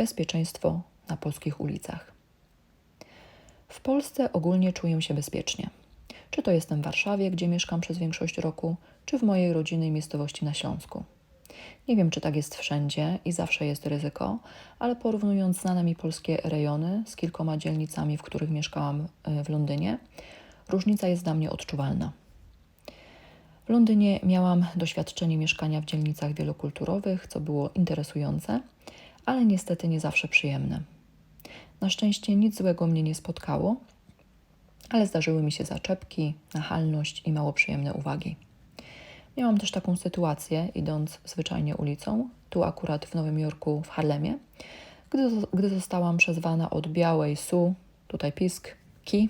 bezpieczeństwo na polskich ulicach. W Polsce ogólnie czuję się bezpiecznie. Czy to jestem w Warszawie, gdzie mieszkam przez większość roku, czy w mojej rodzinnej miejscowości na Śląsku. Nie wiem, czy tak jest wszędzie i zawsze jest ryzyko, ale porównując znane mi polskie rejony z kilkoma dzielnicami, w których mieszkałam e, w Londynie, różnica jest dla mnie odczuwalna. W Londynie miałam doświadczenie mieszkania w dzielnicach wielokulturowych, co było interesujące, ale niestety nie zawsze przyjemne. Na szczęście nic złego mnie nie spotkało, ale zdarzyły mi się zaczepki, nachalność i mało przyjemne uwagi. Miałam też taką sytuację, idąc zwyczajnie ulicą, tu akurat w Nowym Jorku, w Harlemie, gdy, gdy zostałam przezwana od białej Su, tutaj pisk, ki.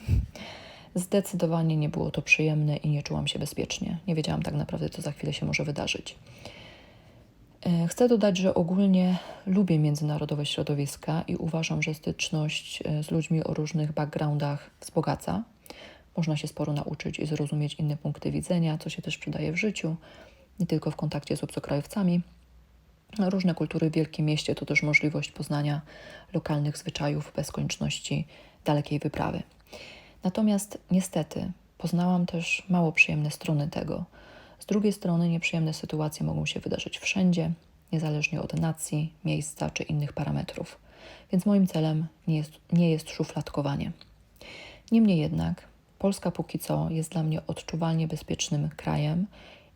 Zdecydowanie nie było to przyjemne i nie czułam się bezpiecznie. Nie wiedziałam tak naprawdę, co za chwilę się może wydarzyć. E, chcę dodać, że ogólnie lubię międzynarodowe środowiska i uważam, że styczność e, z ludźmi o różnych backgroundach wzbogaca. Można się sporo nauczyć i zrozumieć inne punkty widzenia, co się też przydaje w życiu, nie tylko w kontakcie z obcokrajowcami. Różne kultury w wielkim mieście to też możliwość poznania lokalnych zwyczajów bez konieczności dalekiej wyprawy. Natomiast niestety poznałam też mało przyjemne strony tego. Z drugiej strony nieprzyjemne sytuacje mogą się wydarzyć wszędzie, niezależnie od nacji, miejsca czy innych parametrów. Więc moim celem nie jest, nie jest szufladkowanie. Niemniej jednak Polska póki co jest dla mnie odczuwalnie bezpiecznym krajem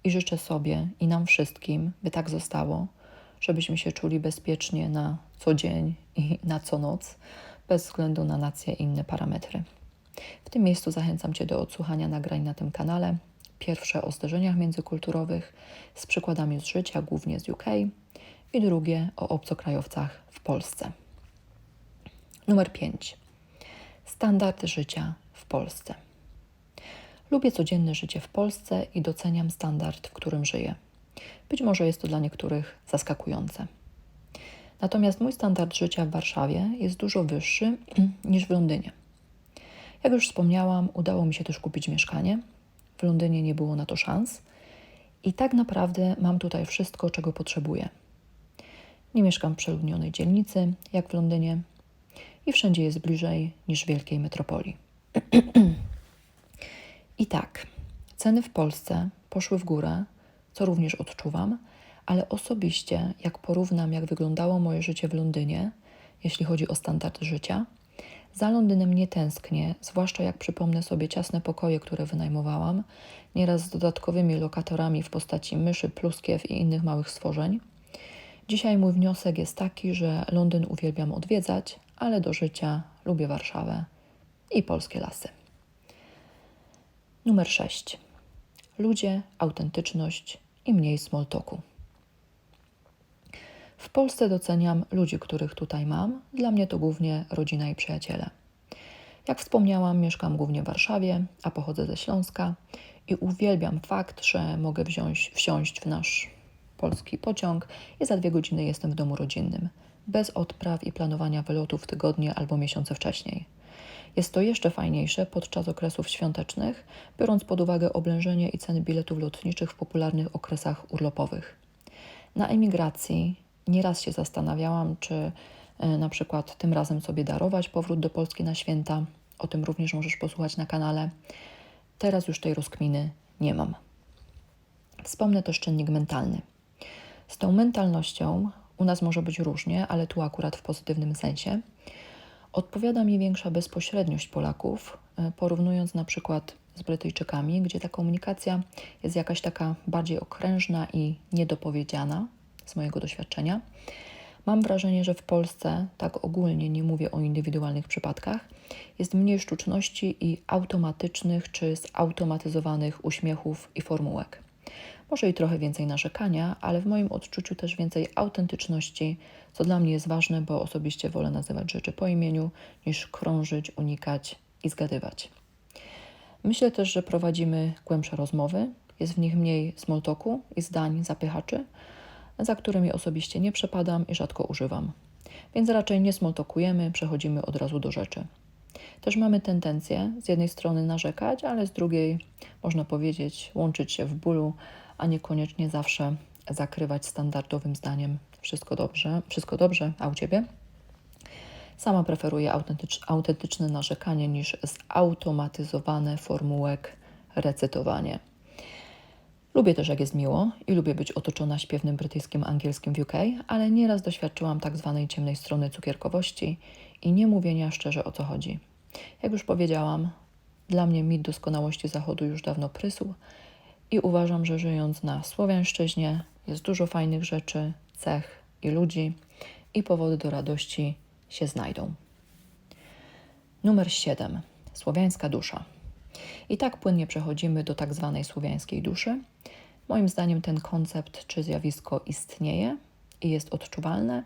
i życzę sobie i nam wszystkim, by tak zostało, żebyśmy się czuli bezpiecznie na co dzień i na co noc, bez względu na nację i inne parametry. W tym miejscu zachęcam Cię do odsłuchania nagrań na tym kanale. Pierwsze o zdarzeniach międzykulturowych z przykładami z życia, głównie z UK, i drugie o obcokrajowcach w Polsce. Numer 5. Standard życia w Polsce. Lubię codzienne życie w Polsce i doceniam standard, w którym żyję. Być może jest to dla niektórych zaskakujące. Natomiast mój standard życia w Warszawie jest dużo wyższy niż w Londynie. Jak już wspomniałam, udało mi się też kupić mieszkanie. W Londynie nie było na to szans. I tak naprawdę mam tutaj wszystko, czego potrzebuję. Nie mieszkam w przeludnionej dzielnicy, jak w Londynie, i wszędzie jest bliżej niż w wielkiej metropolii. I tak, ceny w Polsce poszły w górę, co również odczuwam, ale osobiście, jak porównam, jak wyglądało moje życie w Londynie, jeśli chodzi o standard życia, za Londynem nie tęsknię, zwłaszcza jak przypomnę sobie ciasne pokoje, które wynajmowałam, nieraz z dodatkowymi lokatorami w postaci myszy, pluskiew i innych małych stworzeń. Dzisiaj mój wniosek jest taki, że Londyn uwielbiam odwiedzać, ale do życia lubię Warszawę i polskie lasy. Numer 6. Ludzie, autentyczność i mniej smoltoku. W Polsce doceniam ludzi, których tutaj mam. Dla mnie to głównie rodzina i przyjaciele. Jak wspomniałam, mieszkam głównie w Warszawie, a pochodzę ze Śląska i uwielbiam fakt, że mogę wziąć, wsiąść w nasz polski pociąg i za dwie godziny jestem w domu rodzinnym, bez odpraw i planowania wylotów tygodnie albo miesiące wcześniej. Jest to jeszcze fajniejsze podczas okresów świątecznych, biorąc pod uwagę oblężenie i ceny biletów lotniczych w popularnych okresach urlopowych. Na emigracji nieraz się zastanawiałam, czy e, na przykład tym razem sobie darować powrót do Polski na święta. O tym również możesz posłuchać na kanale. Teraz już tej rozkminy nie mam. Wspomnę też czynnik mentalny. Z tą mentalnością u nas może być różnie, ale tu akurat w pozytywnym sensie. Odpowiada mi większa bezpośredniość Polaków, e, porównując na przykład z Brytyjczykami, gdzie ta komunikacja jest jakaś taka bardziej okrężna i niedopowiedziana z mojego doświadczenia. Mam wrażenie, że w Polsce, tak ogólnie nie mówię o indywidualnych przypadkach, jest mniej sztuczności i automatycznych czy zautomatyzowanych uśmiechów i formułek. Może i trochę więcej narzekania, ale w moim odczuciu też więcej autentyczności, co dla mnie jest ważne, bo osobiście wolę nazywać rzeczy po imieniu, niż krążyć, unikać i zgadywać. Myślę też, że prowadzimy głębsze rozmowy, jest w nich mniej smoltoku i zdań zapychaczy, za którymi osobiście nie przepadam i rzadko używam. Więc raczej nie smoltokujemy, przechodzimy od razu do rzeczy. Też mamy tendencję z jednej strony narzekać, ale z drugiej, można powiedzieć, łączyć się w bólu, a niekoniecznie zawsze zakrywać standardowym zdaniem wszystko dobrze, wszystko dobrze, a u ciebie? Sama preferuję autentycz, autentyczne narzekanie niż zautomatyzowane formułek recytowanie. Lubię też, jak jest miło i lubię być otoczona śpiewnym brytyjskim angielskim w UK, ale nieraz doświadczyłam tak zwanej ciemnej strony cukierkowości i nie mówienia szczerze o co chodzi. Jak już powiedziałam, dla mnie mit doskonałości Zachodu już dawno prysł i uważam, że żyjąc na Słowiańszczyźnie jest dużo fajnych rzeczy, cech i ludzi i powody do radości się znajdą. Numer 7. Słowiańska dusza. I tak płynnie przechodzimy do tak zwanej słowiańskiej duszy. Moim zdaniem ten koncept czy zjawisko istnieje i jest odczuwalne,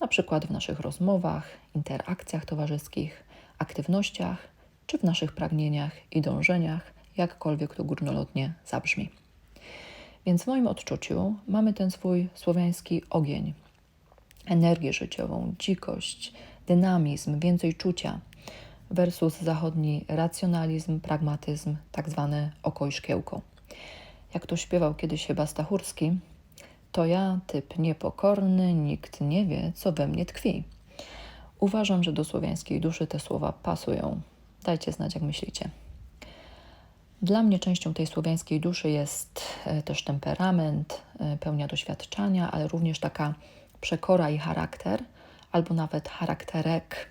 na przykład w naszych rozmowach, interakcjach towarzyskich, aktywnościach czy w naszych pragnieniach i dążeniach, jakkolwiek to górnolotnie zabrzmi. Więc w moim odczuciu mamy ten swój słowiański ogień, energię życiową, dzikość, dynamizm, więcej czucia versus zachodni racjonalizm, pragmatyzm, tak zwane oko i szkiełko. Jak to śpiewał kiedyś chyba Stachurski, to ja, typ niepokorny, nikt nie wie, co we mnie tkwi. Uważam, że do słowiańskiej duszy te słowa pasują. Dajcie znać, jak myślicie. Dla mnie częścią tej słowiańskiej duszy jest e, też temperament, e, pełnia doświadczenia, ale również taka przekora i charakter, albo nawet charakterek.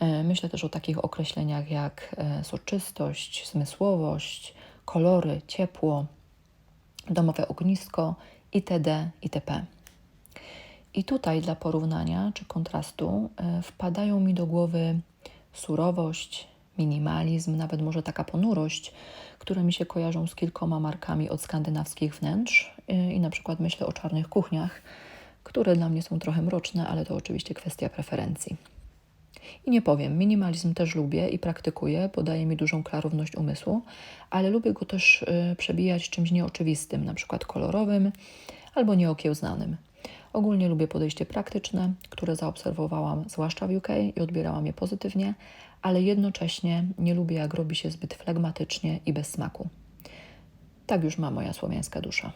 E, myślę też o takich określeniach jak soczystość, zmysłowość, kolory, ciepło, domowe ognisko itd. itp. I tutaj dla porównania czy kontrastu wpadają mi do głowy surowość, minimalizm, nawet może taka ponurość, które mi się kojarzą z kilkoma markami od skandynawskich wnętrz y, i na przykład myślę o czarnych kuchniach, które dla mnie są trochę mroczne, ale to oczywiście kwestia preferencji. I nie powiem, minimalizm też lubię i praktykuję, bo daje mi dużą klarowność umysłu, ale lubię go też y, przebijać czymś nieoczywistym, na przykład kolorowym albo nieokiełznanym. Ogólnie lubię podejście praktyczne, które zaobserwowałam zwłaszcza w UK i odbierałam je pozytywnie, ale jednocześnie nie lubię, jak robi się zbyt flegmatycznie i bez smaku. Tak już ma moja słowiańska dusza.